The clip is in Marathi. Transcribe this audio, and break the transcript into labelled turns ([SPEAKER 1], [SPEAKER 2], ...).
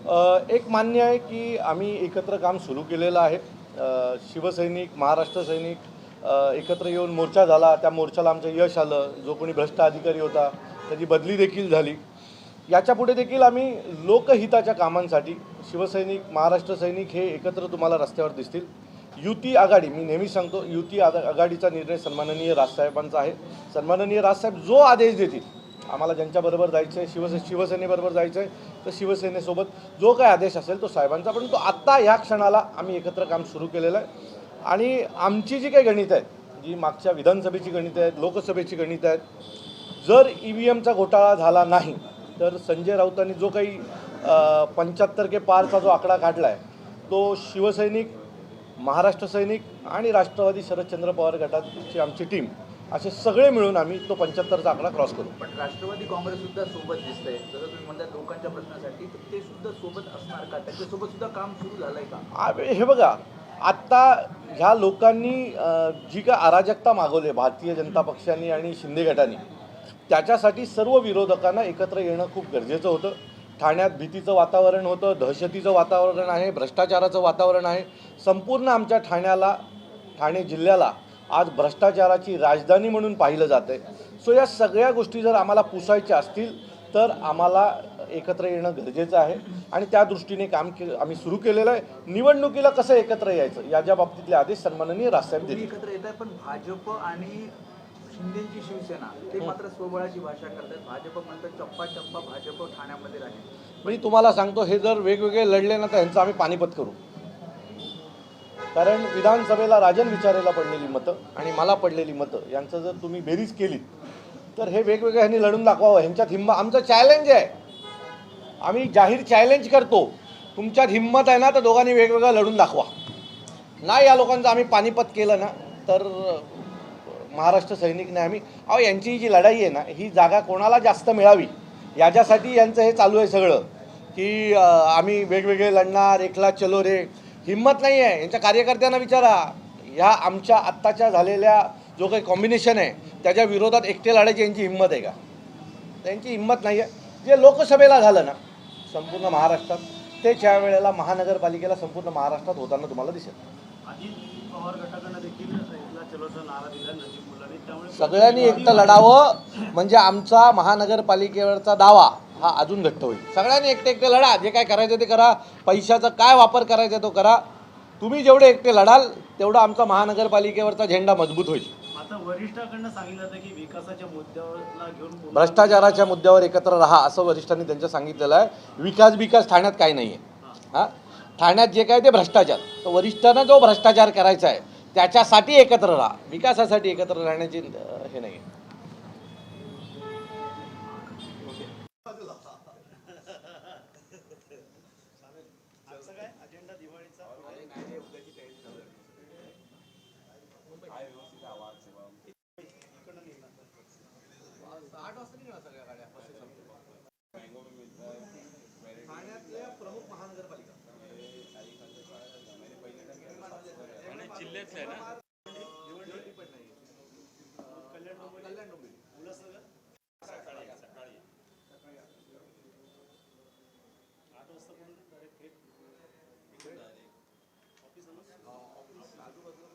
[SPEAKER 1] एक मान्य आहे की आम्ही एकत्र काम सुरू केलेलं आहे. शिवसैनिक महाराष्ट्र सैनिक एकत्र येऊन मोर्चा झाला. त्या मोर्चाला आमचं यश आलं. जो कोणी भ्रष्ट अधिकारी होता त्याची बदली देखील झाली. याच्यापुढे देखील आम्ही लोकहिताच्या कामांसाठी शिवसैनिक महाराष्ट्र सैनिक हे एकत्र तुम्हाला रस्त्यावर दिसतील. युती आघाडी मी नेहमी सांगतो युती आघाडीचा निर्णय सन्माननीय राजसाहेबांचा आहे. सन्माननीय राजसाहेब जो आदेश देतील आम्हाला ज्यांच्याबरोबर जायचं आहे शिवसे शिवसेनेबरोबर जायचं आहे तर शिवसेनेसोबत जो काय आदेश असेल तो साहेबांचा. परंतु आत्ता ह्या क्षणाला आम्ही एकत्र काम सुरू केलेलं आहे. आणि आमची जी काही गणित आहेत जी मागच्या विधानसभेची गणित आहेत लोकसभेची गणित आहेत जर ई व्ही एमचा घोटाळा झाला नाही तर संजय राऊतांनी जो काही पंच्याहत्तर के पारचा जो आकडा काढला आहे तो शिवसैनिक महाराष्ट्र सैनिक आणि राष्ट्रवादी शरदचंद्र पवार गटाची आमची टीम असे सगळे मिळून आम्ही तो पंच्याहत्तरचा आकडा क्रॉस करू.
[SPEAKER 2] पण राष्ट्रवादी काँग्रेस सुद्धा सोबत दिसतंय. जसं तुम्ही म्हणता लोकांच्या प्रश्नासाठी तर ते सुद्धा सोबत असणार का? त्याच्यासोबत सुद्धा काम सुरू झालंय का?
[SPEAKER 1] हे बघा आत्ता ह्या लोकांनी जी काय अराजकता मागवली भारतीय जनता पक्षाने आणि शिंदे गटाने त्याच्यासाठी सर्व विरोधकांना एकत्र येणं खूप गरजेचं होतं. ठाण्यात भीतीचं वातावरण होतं दहशतीचं वातावरण आहे भ्रष्टाचाराचं वातावरण आहे. संपूर्ण आमच्या ठाण्याला ठाणे जिल्ह्याला आज भ्रष्टाचाराची राजधानी म्हणून पाहिलं जातं आहे सो या सगळ्या गोष्टी जर आम्हाला पुसायच्या असतील तर आम्हाला एकत्र येणं गरजेचं आहे. आणि त्या दृष्टीने काम के आम्ही सुरू केलेलं आहे. निवडणुकीला कसं एकत्र यायचं? याच्या बाबतीतले आदेश सन्माननीय राजसाहेब देतील.
[SPEAKER 2] एकत्र येत आहे पण भाजप आणि शिंदेची शिवसेना ते मात्र स्वबळाची भाषा करतात. भाजप म्हणतात चप्पा चप्पा भाजप ठाण्यामध्ये राहील.
[SPEAKER 1] मी तुम्हाला सांगतो हे जर वेगवेगळे लढले ना तर ह्यांचं आम्ही पानिपत करू. कारण विधानसभेला राजन विचारेला पडलेली मतं आणि मला पडलेली मतं यांचं जर तुम्ही बेरीज केली तर हे वेगवेगळ्या ह्यांनी लढून दाखवावं. ह्यांच्यात हिंमत आमचं चॅलेंज आहे. आम्ही जाहीर चॅलेंज करतो. तुमच्यात हिंमत आहे ना तर दोघांनी वेगवेगळं लढून दाखवा. नाही या लोकांचं आम्ही पानिपत केलं ना तर महाराष्ट्र सैनिक नाही आम्ही. अहो यांची जी लढाई आहे ना ही जागा कोणाला जास्त मिळावी? याच्यासाठी यांचं हे चालू आहे सगळं की आम्ही वेगवेगळे लढणार एकला चलो रे हिंमत नाही आहे यांच्या कार्यकर्त्यांना विचारा. ह्या आमच्या आत्ताच्या झालेल्या जो काही कॉम्बिनेशन आहे त्याच्या विरोधात एकटे लढायची यांची हिंमत आहे का? त्यांची हिंमत नाही आहे जे लोकसभेला झालं ना संपूर्ण महाराष्ट्रात ते ज्या वेळेला महानगरपालिकेला संपूर्ण महाराष्ट्रात होताना तुम्हाला दिसेल. सगळ्यांनी एकटं लढावं म्हणजे आमचा महानगरपालिकेवरचा दावा. हा अजून घट्ट होईल. सगळ्यांनी एकटे एकटे लढा. जे काय करायचं ते करा. पैशाचा काय वापर करायचा तो करा. तुम्ही जेवढे एकटे लढाल तेवढा आमचा महानगरपालिकेवरचा झेंडा मजबूत होईल.
[SPEAKER 3] आता वरिष्ठाकडनं सांगितलं जातं की विकासाच्या मुद्द्यावरला घेऊन बोलणं-
[SPEAKER 1] भ्रष्टाचाराच्या मुद्द्यावर एकत्र राहा असं वरिष्ठांनी त्यांच्या सांगितलेलं आहे. विकास विकास ठाण्यात काही नाही आहे हां? ठाण्यात जे काय ते भ्रष्टाचार. तर वरिष्ठांना जो भ्रष्टाचार करायचा आहे त्याच्यासाठी एकत्र राहा. विकासासाठी एकत्र राहण्याची हे नाही आहे आठ वाजता निघणार सगळ्या गाड्या. ठाण्यातल्या प्रमुख महानगरपालिका.
[SPEAKER 4] जिल्ह्यातल्या ना?
[SPEAKER 3] कल्याण डोंबिवली. कल्याण
[SPEAKER 1] डोंबिवली.
[SPEAKER 4] सकाळी सकाळी
[SPEAKER 3] आठ वाजता पण डायरेक्ट थेट ऑफिस ऑफिस आजूबाजूला